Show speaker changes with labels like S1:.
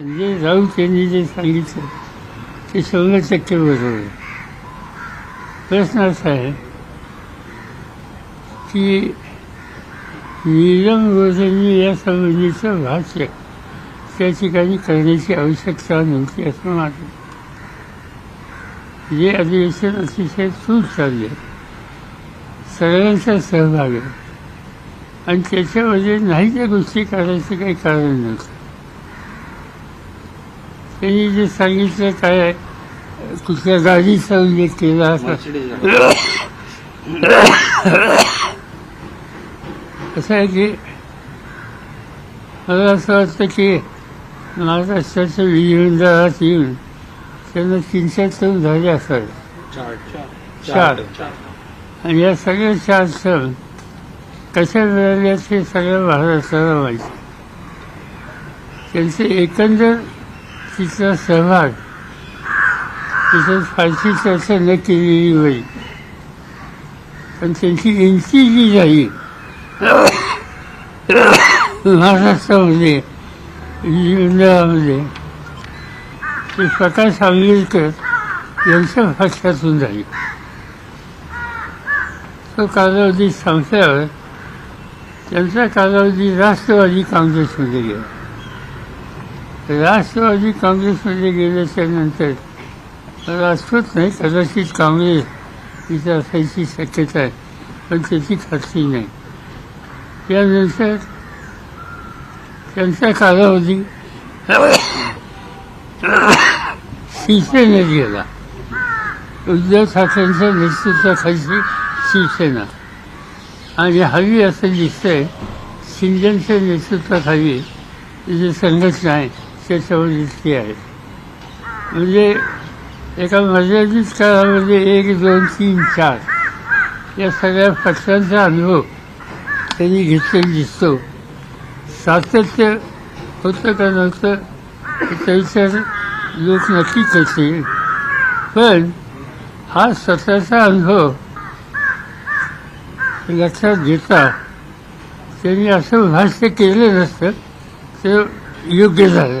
S1: जे राऊत यांनी जे सांगितलं ते शंभर टक्के बरोबर आहे. प्रश्न असा आहे की नीलम रोजांनी या संबंधीचं भाष्य त्या ठिकाणी करण्याची आवश्यकता नव्हती असं माझं जे अधिवेशन अतिशय सूट चालले सगळ्यांचा सहभाग आहे. आणि त्याच्यामध्ये नाही त्या गोष्टी करायचं काही कारण नव्हतं. त्यांनी जे सांगितलं काय कुठल्या गाडीचा उल्लेख केला असा. आहे की मला असं वाटतं की महाराष्ट्राच्या विधिमंडळात येऊन त्यांना तीनशे तरुण झाले असावे चार. आणि या सगळ्या चार सण कशा मिळाल्या ते सगळ्या महाराष्ट्राला माहिती? त्यांचे एकंदर तिचा सहभाग तिथं फारशी चर्चा न केलेली होईल पण त्यांची एंट्री जी झाली महाराष्ट्रामध्ये विधिमंडळामध्ये ते प्रकाश आंबेडकर यांच्या भाषातून झाली. तो कालावधी संपल्यावर त्यांचा कालावधी राष्ट्रवादी काँग्रेसमध्ये गेला. राष्ट्रवादी काँग्रेसमध्ये गेल्याच्यानंतर राष्ट्रवाद नाही कदाचित काँग्रेस इथं असायची शक्यता आहे पण त्याची खात्री नाही. त्यानंतर त्यांचा कालावधी शिवसेनेत गेला. उद्धव ठाकरेंच्या नेतृत्वाखालची शिवसेना. आणि हवी असं दिसतंय शिंदेच्या नेतृत्वाखाली जी संघटना आहे त्याच्यावर इतकी आहे. म्हणजे एका मर्यादित काळामध्ये एक दोन तीन चार या सगळ्या पक्षांचा अनुभव त्यांनी घेतलेला दिसतो. सातत्य होतं का नव्हतं त्याच्यावर लोक नक्की करतील पण हा स्वतःचा अनुभव लक्षात घेता त्यांनी असं भाष्य केलं नसतं ते योग्य झालं.